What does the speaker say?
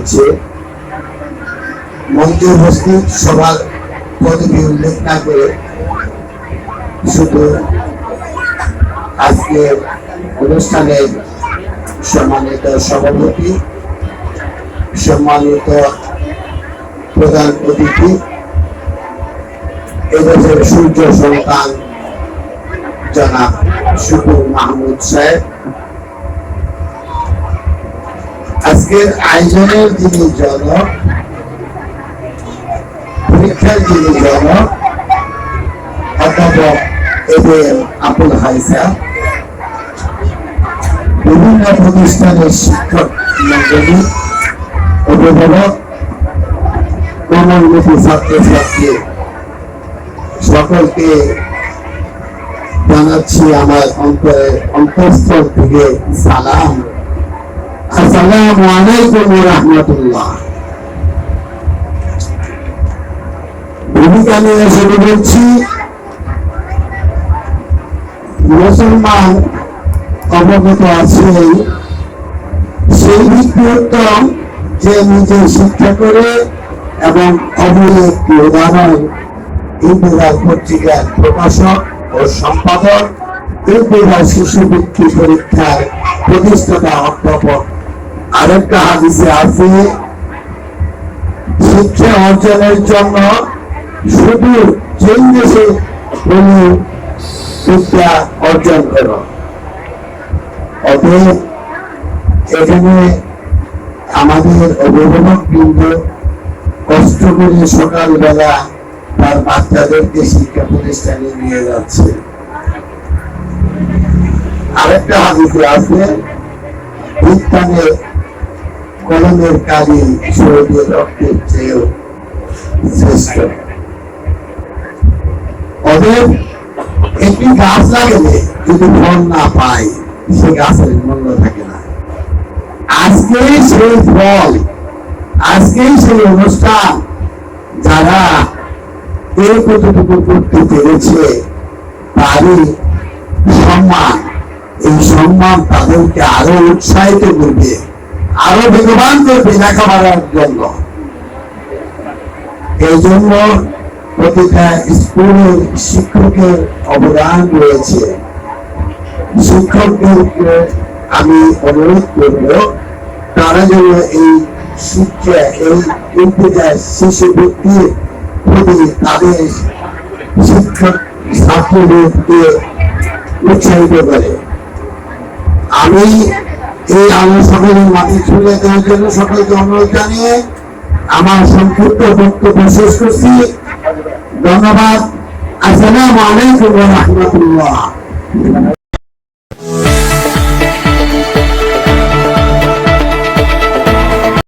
হয়েছে। মঞ্জু উপস্থিত সবার পদবি উল্লেখ না করে শুধু আজকে অনুষ্ঠানের সম্মানিত সভাপতি, সম্মানিত প্রধান অতিথি, এদেশের সূর্য সন্তান জনাব শুকুর মাহমুদ সাহেব। আজকের আয়োজনের যিনি জনক পরীক্ষার যিনি জনক অধ্যাপক এদের আবুল হাইসা, বিভিন্ন প্রতিষ্ঠানের শিক্ষক মন্ডলী, অভিভাবক কমলমুখী ছাত্রছাত্রী সকলকে জানাচ্ছি আমার অন্তরে অন্তঃস্থল থেকে সালাম। আসসালামু আলাইকুম রহমতুল্লাহ ভূমিকা নিয়ে শুরু করছি মুসলমান অবগত আছে সেই উত্তম যে নিজে শিক্ষা করে এবং একটি উদাহরণ ইন্দিরার পত্রিকার প্রকাশক ও সম্পাদক ইন্দিরা শিশু বৃত্তি পরীক্ষার প্রতিষ্ঠাতা অধ্যাপক আরেকটা হাদিসে আছে, শিক্ষা অর্জনের জন্য শুধু যেই দেশে কোনো শিক্ষা অর্জন করো। অতএব এখানে আমাদের অভিভাবক বৃন্দ কষ্ট করে সকালবেলা তার বাচ্চাদেরকে শিক্ষা প্রতিষ্ঠানে নিয়ে যাচ্ছে। আরেকটা হাদিসে আছে বিজ্ঞানে কলমের কালি শরীরের রক্তের চেয়েও শ্রেষ্ঠ অতএব একটি গাছ লাগালে যদি ফল না পায়, সে গাছের মূল্য থাকে না। আজকে সেই ফল, আজকে সেই অনুষ্ঠান যারা এই কতটুকু করতে পেরেছে, তারই সম্মান, এই সম্মান তাদেরকে আরও উৎসাহিত করবে। আরও বেগবান করবে লেখাপড়ার জন্য এই জন্য প্রতিটা স্কুলের শিক্ষকের অবদান রয়েছে। শিক্ষকদেরকে আমি অনুরোধ করব, তারা যেন এই শিক্ষা, এই ইন্তজার শিশু ব্যক্তির প্রতি তাদের শিক্ষক ছাত্রদেরকে উৎসাহিত করে। আমি এই আলোচনার মাটি ছুড়ে দেওয়ার জন্য সকলকে অনুরোধ জানিয়ে আমার সংক্ষিপ্ত বক্তব্য শেষ করছি। ধন্যবাদ। আসসালামু আলাইকুম রহমতুল্লাহ।